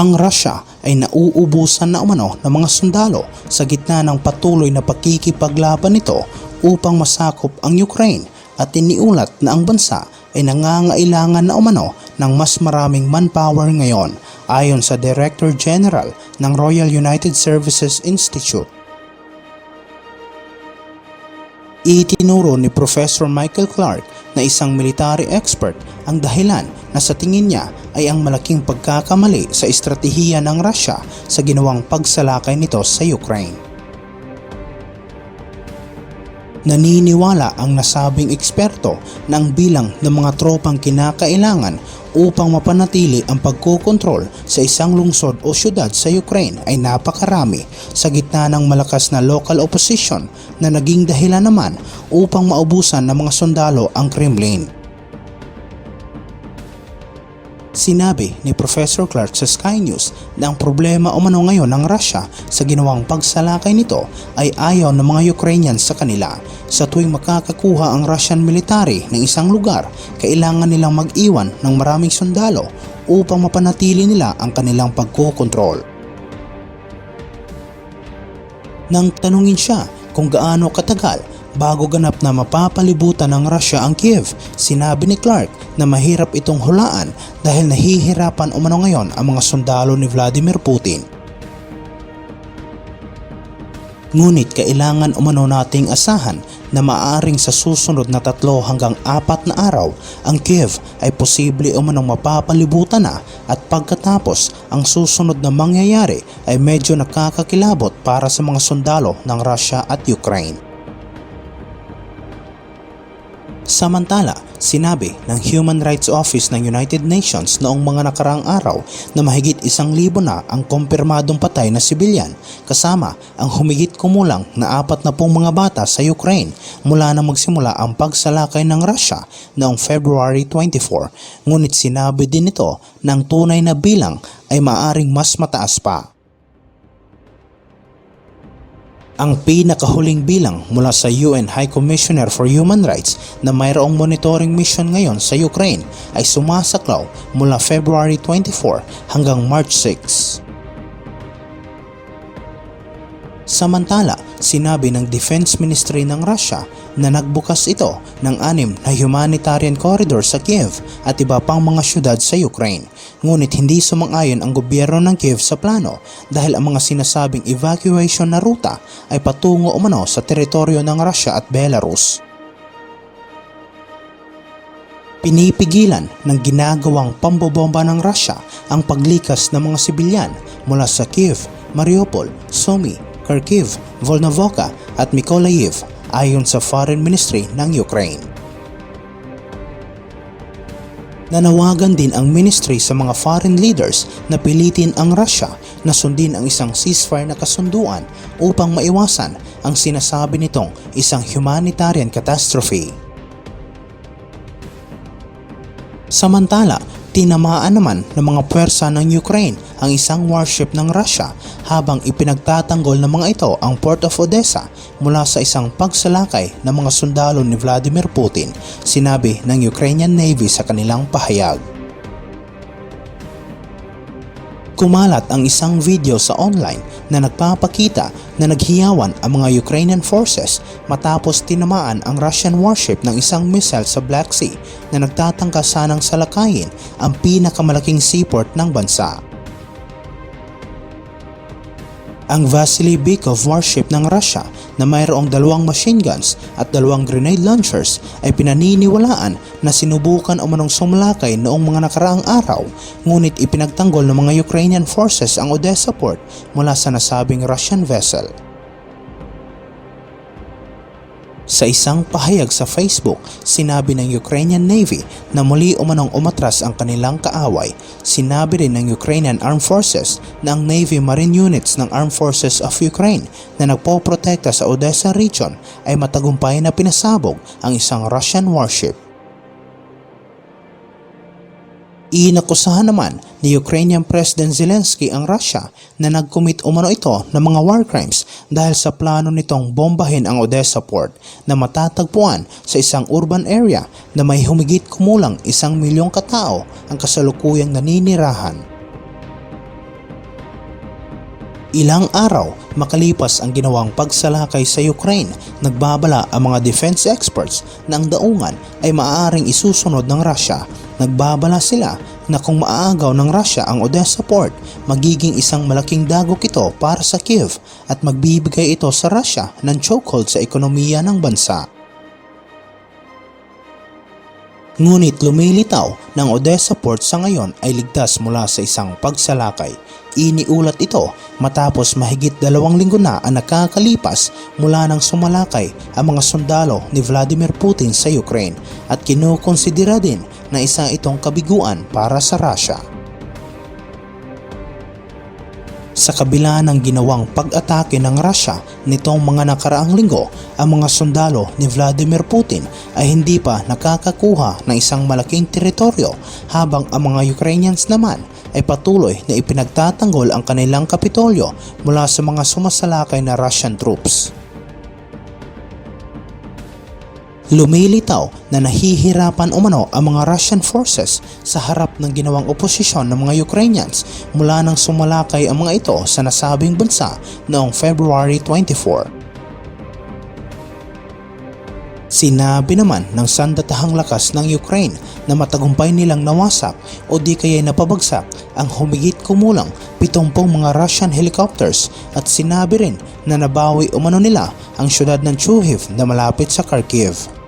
Ang Russia ay nauubusan na umano ng mga sundalo sa gitna ng patuloy na pakikipaglaban nito upang masakop ang Ukraine at iniulat na ang bansa ay nangangailangan na umano ng mas maraming manpower ngayon ayon sa Director General ng Royal United Services Institute. Itinuro ni Professor Michael Clark na isang military expert ang dahilan na sa tingin niya ay ang malaking pagkakamali sa estratehiya ng Russia sa ginawang pagsalakay nito sa Ukraine. Naniniwala ang nasabing eksperto ang bilang ng mga tropang kinakailangan upang mapanatili ang pagkokontrol sa isang lungsod o syudad sa Ukraine ay napakarami sa gitna ng malakas na local opposition na naging dahilan naman upang maubusan ng mga sundalo ang Kremlin. Sinabi ni Professor Clark sa Sky News na ang problema umano ngayon ng Russia sa ginawang pagsalakay nito ay ayaw ng mga Ukrainians sa kanila. Sa tuwing makakakuha ang Russian military ng isang lugar, kailangan nilang mag-iwan ng maraming sundalo upang mapanatili nila ang kanilang pagkokontrol. Nang tanungin siya kung gaano katagal bago ganap na mapapalibutan ng Russia ang Kiev, sinabi ni Clark na mahirap itong hulaan dahil nahihirapan umano ngayon ang mga sundalo ni Vladimir Putin. Ngunit kailangan umano nating asahan na maaring sa susunod na tatlo hanggang apat na araw ang Kiev ay posible umanong mapapalibutan na at pagkatapos ang susunod na mangyayari ay medyo nakakakilabot para sa mga sundalo ng Russia at Ukraine. Samantala, sinabi ng Human Rights Office ng United Nations noong mga nakaraang araw na mahigit isang libo na ang kumpirmadong patay na sibilyan kasama ang humigit kumulang na apat na pong mga bata sa Ukraine mula na magsimula ang pagsalakay ng Russia noong February 24. Ngunit sinabi din ito ang tunay na bilang ay maaring mas mataas pa. Ang pinakahuling bilang mula sa UN High Commissioner for Human Rights na mayroong monitoring mission ngayon sa Ukraine ay sumasaklaw mula February 24 hanggang March 6. Samantala, sinabi ng Defense Ministry ng Russia na nagbukas ito ng anim na humanitarian corridor sa Kiev at iba pang mga syudad sa Ukraine. Ngunit hindi sumang-ayon ang gobyerno ng Kiev sa plano dahil ang mga sinasabing evacuation na ruta ay patungo umano sa teritoryo ng Russia at Belarus. Pinipigilan ng ginagawang pambobomba ng Russia ang paglikas ng mga sibilyan mula sa Kiev, Mariupol, Sumy, Kharkiv, Volnovoka at Mykolaiv ayon sa Foreign Ministry ng Ukraine. Nanawagan din ang ministry sa mga foreign leaders na pilitin ang Russia na sundin ang isang ceasefire na kasunduan upang maiwasan ang sinasabi nitong isang humanitarian catastrophe. Samantala, tinamaan naman ng mga pwersa ng Ukraine ang isang warship ng Russia habang ipinagtatanggol ng mga ito ang Port of Odessa mula sa isang pagsalakay ng mga sundalo ni Vladimir Putin, sinabi ng Ukrainian Navy sa kanilang pahayag. Kumalat ang isang video sa online na nagpapakita na naghiyawan ang mga Ukrainian forces matapos tinamaan ang Russian warship ng isang missile sa Black Sea na nagtatangka sanang salakayin ang pinakamalaking seaport ng bansa. Ang Vasily Bykov warship ng Russia na mayroong dalawang machine guns at dalawang grenade launchers ay pinaniniwalaan na sinubukan umanong sumalakay noong mga nakaraang araw ngunit ipinagtanggol ng mga Ukrainian forces ang Odessa port mula sa nasabing Russian vessel. Sa isang pahayag sa Facebook, sinabi ng Ukrainian Navy na muli umanong umatras ang kanilang kaaway. Sinabi rin ng Ukrainian Armed Forces na ang Navy Marine Units ng Armed Forces of Ukraine na nagpoprotekta sa Odessa region ay matagumpay na pinasabog ang isang Russian warship. Inakusahan naman ni Ukrainian President Zelensky ang Russia na nag-commit umano ito ng mga war crimes dahil sa plano nitong bombahin ang Odessa port na matatagpuan sa isang urban area na may humigit kumulang isang milyong katao ang kasalukuyang naninirahan. Ilang araw makalipas ang ginawang pagsalakay sa Ukraine, nagbabala ang mga defense experts na ang daungan ay maaaring isusunod ng Russia. Nagbabala sila na kung maaagaw ng Russia ang Odessa port, magiging isang malaking dagok ito para sa Kiev at magbibigay ito sa Russia ng chokehold sa ekonomiya ng bansa. Ngunit lumilitaw ng Odessa Port sa ngayon ay ligtas mula sa isang pagsalakay. Iniulat ito matapos mahigit dalawang linggo na ang nakakalipas mula nang sumalakay ang mga sundalo ni Vladimir Putin sa Ukraine at kinukonsidera din na isa itong kabiguan para sa Russia. Sa kabila ng ginawang pag-atake ng Russia nitong mga nakaraang linggo, ang mga sundalo ni Vladimir Putin ay hindi pa nakakakuha ng isang malaking teritoryo habang ang mga Ukrainians naman ay patuloy na ipinagtatanggol ang kanilang kapitolyo mula sa mga sumasalakay na Russian troops. Lumilitaw na nahihirapan umano ang mga Russian forces sa harap ng ginawang oposisyon ng mga Ukrainians mula nang sumalakay ang mga ito sa nasabing bansa noong February 24. Sinabi naman ng sandatahang lakas ng Ukraine na matagumpay nilang nawasak o di kaya napabagsak ang humigit kumulang 70 mga Russian helicopters at sinabi rin na nabawi umano nila ang syudad ng Chuhiv na malapit sa Kharkiv.